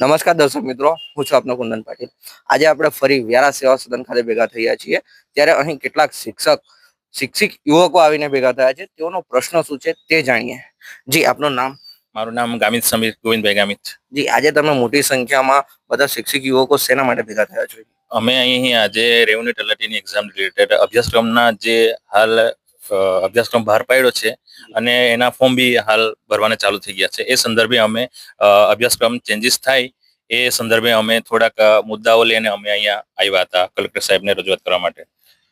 નમસ્કાર દર્શક મિત્રો હું છું આપનો કુંદન પાટીલ. આજે આપણે ફરી વ્યારા સેવા સદન ખાતે ભેગા થયા છીએ. ત્યારે અહીં કેટલાક શિક્ષક શિક્ષિક યુવકો આવીને ભેગા થયા છે. તેઓનો પ્રશ્ન શું છે તે જાણીએ. જી આપનું નામ? મારું નામ ગામિત સમીર ગોવિંદભાઈ ગામિત. જી આજે તમે મોટી સંખ્યામાં બધા શિક્ષિક યુવકો શેના માટે ભેગા થયા છો? અમે અહીં આજે રેવન્યુ તલાટીની એક્ઝામ રિલેટેડ અભ્યાસક્રમના જે હાલ અભ્યાસક્રમ બહાર પાડ્યો છે અને એના ફોર્મ બી હાલ ભરવાના ચાલુ થઈ ગયા છે. એ સંદર્ભે અમે અભ્યાસક્રમ ચેન્જીસ થાય એ સંદર્ભે અમે થોડાક મુદ્દાઓ લઈને અમે અહીંયા આવ્યા હતા કલેક્ટર સાહેબને રજૂઆત કરવા માટે.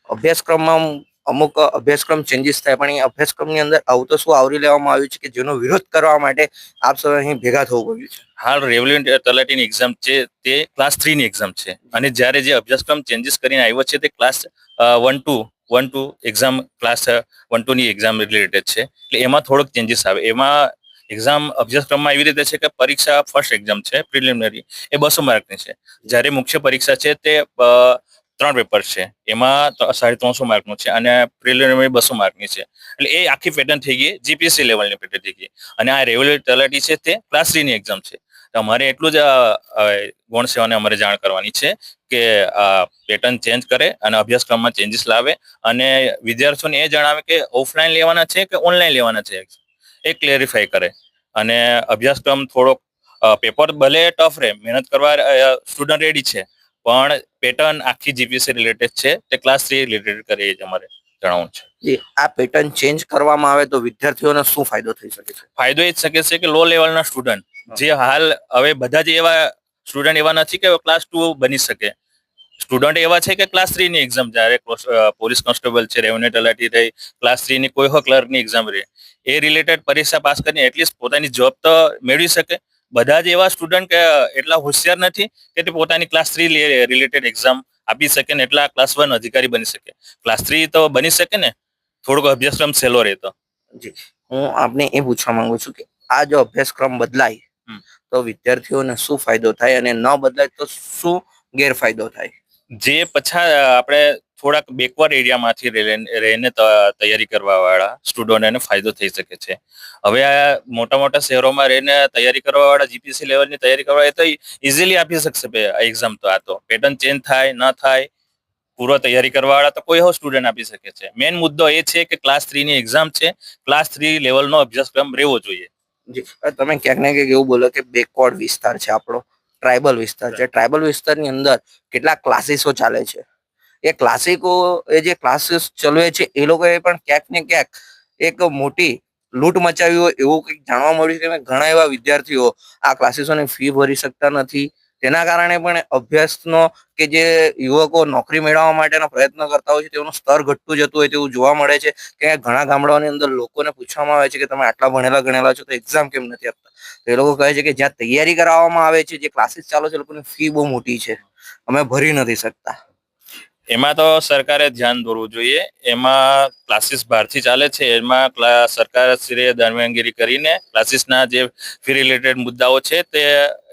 અભ્યાસક્રમમાં અમુક અભ્યાસક્રમ ચેન્જીસ થાય પણ એ અભ્યાસક્રમની અંદર આવું તો શું આવરી લેવામાં આવ્યું છે કે જેનો વિરોધ કરવા માટે આપ સૌ અહીં ભેગા થવું પડ્યું છે? હાલ રેવન્યુ તલાટીની એક્ઝામ છે તે ક્લાસ થ્રીની એક્ઝામ છે. અને જ્યારે જે અભ્યાસક્રમ ચેન્જીસ કરીને આવ્યો છે તે class one two one two exam class one ટુની exam related છે. એટલે એમાં થોડોક ચેન્જીસ આવે. એમાં એક્ઝામ અભ્યાસક્રમમાં એવી રીતે છે કે પરીક્ષા ફર્સ્ટ એક્ઝામ છે પ્રિલિમિનરી એ બસો માર્કની છે. જ્યારે મુખ્ય પરીક્ષા છે તે ત્રણ પેપર છે. એમાં સાડી ત્રણસો માર્કનું છે અને પ્રિલિમિનરી બસો માર્કની છે. એટલે એ આખી પેટર્ન થઈ ગઈ જીપીએસસી લેવલની પેટર્ન થઈ ગઈ. અને આ રેગ્યુલર તલાટી છે તે ક્લાસ થ્રીની એક્ઝામ છે. અમારે એટલું જ ગૌણ સેવાને અમારે જાણ કરવાની છે કે પેટર્ન ચેન્જ કરે અને અભ્યાસક્રમમાં ચેન્જીસ લાવે અને વિદ્યાર્થીઓને એ જણાવે કે ઓફલાઈન લેવાના છે કે ઓનલાઈન લેવાના છે? એ ક્લેરિફાય કરે. અને અભ્યાસક્રમ થોડોક પેપર ભલે ટફ રહે મહેનત કરવા સ્ટુડન્ટ રેડી છે પણ પેટર્ન આખી જીપીએસસી રિલેટેડ છે તે ક્લાસ થ્રી રિલેટેડ કરે એ જ અમારે જણાવવું છે. જી આ પેટર્ન ચેન્જ કરવામાં આવે તો વિદ્યાર્થીઓને શું ફાયદો થઈ શકે છે? ફાયદો એ જ શકે છે કે લો લેવલના સ્ટુડન્ટ જે હાલ હવે બધા જ એવા સ્ટુડન્ટ એવા નથી કે ક્લાસ ટુ બની શકે. સ્ટુડન્ટ એવા છે કે ક્લાસ થ્રી ની એક્ઝામ જ્યારે પોલીસ કોન્સ્ટેબલ છે રેવન્યુ તલાટી રહી ક્લાસ થ્રી ની કોઈ હો ક્લર્કની એક્ઝામ રહી, એ રિલેટેડ પરીક્ષા પાસ કરીને એટલીસ્ટ પોતાની જોબ તો મેળવી શકે. બધા જ એવા સ્ટુડન્ટ કે એટલા હોશિયાર નથી કે તે પોતાની ક્લાસ થ્રી રિલેટેડ એક્ઝામ આપી શકે ને એટલા ક્લાસ વન અધિકારી બની શકે. ક્લાસ થ્રી તો બની શકે ને? થોડોક અભ્યાસક્રમ સહેલો રહેતો. જી. હું આપને એ પૂછવા માંગુ છું કે આ જો અભ્યાસક્રમ બદલાય. તો વિદ્યાર્થીઓને શું ફાયદો થાય અને ન બદલાય તો શું ગેરફાયદો થાય? જે પછા આપણે થોડાક બેકવર્ડ એરિયામાંથી રહીને તૈયારી કરવા વાળા સ્ટુડન્ટને ફાયદો થઈ શકે છે. હવે આ મોટા મોટા શહેરોમાં રહીને તૈયારી કરવા વાળા જીપીસી લેવલની તૈયારી કરવા એ તો ઇઝીલી આપી શકશે એક્ઝામ તો આ તો. પેટર્ન ચેન્જ થાય ન થાય પૂર્વ તૈયારી કરવા વાળા તો કોઈ હો સ્ટુડન્ટ આપી શકે છે. મેઇન મુદ્દો એ છે કે ક્લાસ થ્રી ની એક્ઝામ છે. ક્લાસ થ્રી લેવલનો અભ્યાસક્રમ રહેવો જોઈએ. તમે ક્યાંક ને ક્યાંક એવું બોલો કે બેકવર્ડ વિસ્તાર છે આપણો ટ્રાઇબલ વિસ્તાર છે. ટ્રાઇબલ વિસ્તારની અંદર કેટલા ક્લાસીસો ચાલે છે. એ ક્લાસિકો એ જે ક્લાસીસ ચલવે છે એ લોકોએ પણ ક્યાંક ને ક્યાંક એક મોટી લૂંટ મચાવી હોય એવું કંઈક જાણવા મળ્યું છે. કે ઘણા એવા વિદ્યાર્થીઓ આ ક્લાસીસોની ફી ભરી શકતા નથી. તેના કારણે પણ અભ્યાસનો કે જે યુવકો નોકરી મેળવવા માટેના પ્રયત્ન કરતા હોય છે, તેઓનું સ્તર ઘટતું જતું હોય તેવું જોવા મળે છે. કે ઘણા ગામડાઓની અંદર લોકોને પૂછવામાં આવે છે કે તમે આટલા ભણેલા, ગણેલા છો તો એક્ઝામ કેમ નથી આપતા? તો એ લોકો કહે છે કે જ્યાં તૈયારી કરાવવામાં આવે છે, જે ક્લાસીસ ચાલુ છે લોકોની ફી બહુ મોટી છે. અમે ભરી નથી શકતા. એમાં તો સરકારે ધ્યાન દોરવું જોઈએ. એમાં ક્લાસીસ બહારથી ચાલે છે. એમાં સરકાર શ્રીએ દરમિયાનગીરી કરીને ક્લાસીસના જે ફી રિલેટેડ મુદ્દાઓ છે તે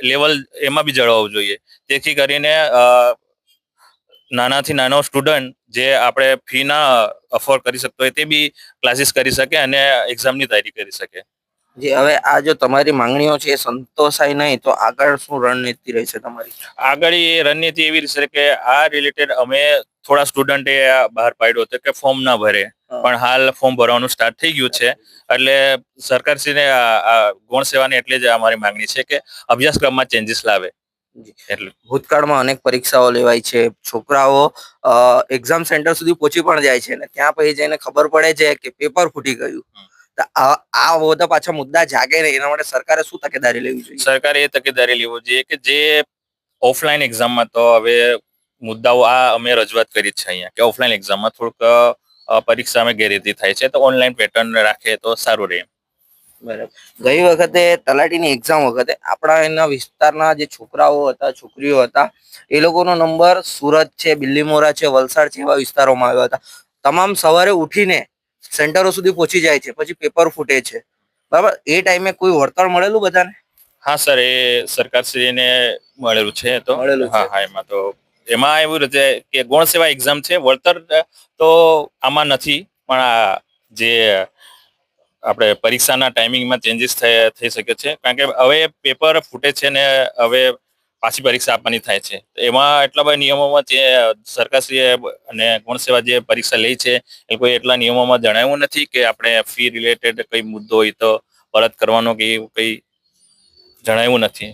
લેવલ એમાં બી જળવાવું જોઈએ. તેથી કરીને નાનાથી નાનો સ્ટુડન્ટ જે આપણે ફી ના અફોર્ડ કરી શકતો હોય તે બી ક્લાસીસ કરી શકે અને એક્ઝામની તૈયારી કરી શકે. જે હવે આ જો તમારી માંગણીઓ છે એ સંતોષાય નહીં તો આગળ શું રણનીતિ રહેશે તમારી? આગળ એ રણનીતિ એવી રહેશે કે આ રિલેટેડ અમે થોડા સ્ટુડન્ટે બહાર પાડ્યો હતો કે ફોર્મ ના ભરે. પણ હાલ ફોર્મ ભરવાનું સ્ટાર્ટ થઈ ગયું છે. એટલે સરકારશ્રીને ગૌણ સેવાની એટલે જ અમારી માંગણી છે કે અભ્યાસક્રમમાં ચેન્જીસ લાવે. એટલે. ભૂતકાળમાં અનેક પરીક્ષાઓ લેવાય છે. છોકરાઓ એક્ઝામ સેન્ટર સુધી પહોંચી પણ જાય છે ને ત્યાં પછી જઈને ખબર પડે છે કે પેપર ફૂટી ગયું. આ આ બધા પાછા મુદ્દા જાગે ને એના માટે સરકારે શું તકેદારી લેવી જોઈએ? સરકારે એ તકેદારી લેવો જોઈએ કે જે ઓફલાઈન એક્ઝામમાં તો હવે મુદ્દાઓ આ અમે રજૂઆત કરી છે અહીંયા કે ઓફલાઈન એક્ઝામમાં થોડુંક પરીક્ષામાં ગેરરીતિ થાય છે તો ઓનલાઈન પેટર્ન રાખે તો સારું રહે. બરાબર. ગઈ વખતે તલાટીની એક્ઝામ વખતે આપણા એના વિસ્તારના જે છોકરાઓ હતા છોકરીઓ હતા એ લોકોનો નંબર સુરત છે બિલ્લીમોરા છે વલસાડ છે એવા વિસ્તારોમાં આવ્યા હતા. તમામ સવારે ઉઠીને સેન્ટરો સુધી પહોંચી જાય છે પછી પેપર ફૂટે છે. બરાબર? એ ટાઈમે કોઈ વળતર મળેલું બધાને? હા સર એ સરકારશ્રીને મળેલું છે તો. મળેલું હા હા એમાં તો એમાં એવું રહે છે કે ગૌણ સેવા એક્ઝામ છે વળતર તો આમાં નથી પણ આ જે આપણે પરીક્ષાના ટાઈમિંગમાં ચેન્જીસ થઈ શકે છે. કારણ કે હવે પેપર ફૂટે છે ને હવે પાછી પરીક્ષા આપવાની થાય છે. એમાં એટલા બધા નિયમોમાં જે સરકારશ્રીએ અને ગૌણ સેવા જે પરીક્ષા લે છે, એ કોઈ એટલા નિયમોમાં જણાવ્યું નથી કે આપણે ફી રિલેટેડ કઈ મુદ્દો હોય તો પરત કરવાનો કે એવું કઈ જણાવ્યું નથી?